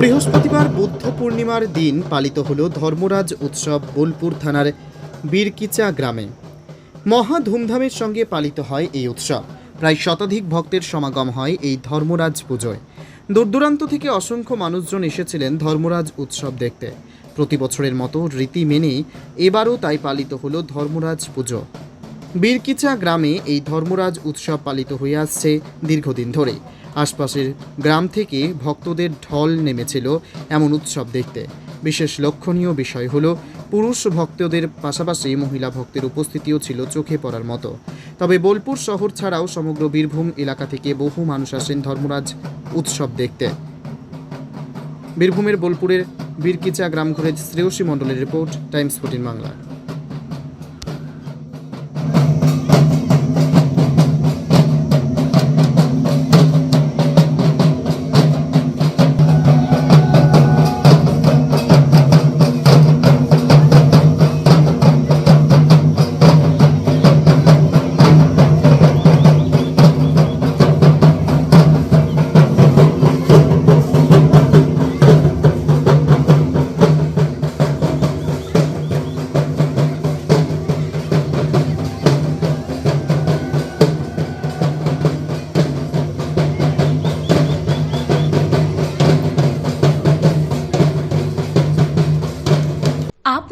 বৃহস্পতিবার বুদ্ধ পূর্ণিমার দিন পালিত হল ধর্মরাজ উৎসব বোলপুর থানার বীরকিচা গ্রামে। মহা ধুমধামের সঙ্গে পালিত হয় এই উৎসব। প্রায় শতাধিক ভক্তের সমাগম হয় এই ধর্মরাজ পুজোয়। দূরদূরান্ত থেকে অসংখ্য মানুষজন এসেছিলেন ধর্মরাজ উৎসব দেখতে। প্রতি বছরের মতো রীতি মেনেই এবারও তাই পালিত হলো ধর্মরাজ পুজো। বীরকিচা গ্রামে এই ধর্মরাজ উৎসব পালিত হয়ে আসছে দীর্ঘদিন ধরে আশপাশের গ্রাম থেকে ভক্তদের ঢল নেমেছিল এমন উৎসব দেখতে। বিশেষ লক্ষণীয় বিষয় হলো, পুরুষ ভক্তদের পাশাপাশি মহিলা ভক্তের উপস্থিতিও ছিল চোখে পড়ার মতো। তবে বোলপুর শহর ছাড়াও সমগ্র বীরভূম এলাকা থেকে বহু মানুষ আসেন ধর্মরাজ উৎসব দেখতে। বীরভূমের বোলপুরের বীরকিচা গ্রাম ঘুরে শ্রেয়সী মণ্ডলের রিপোর্ট, টাইমস ফোর্টিন বাংলা।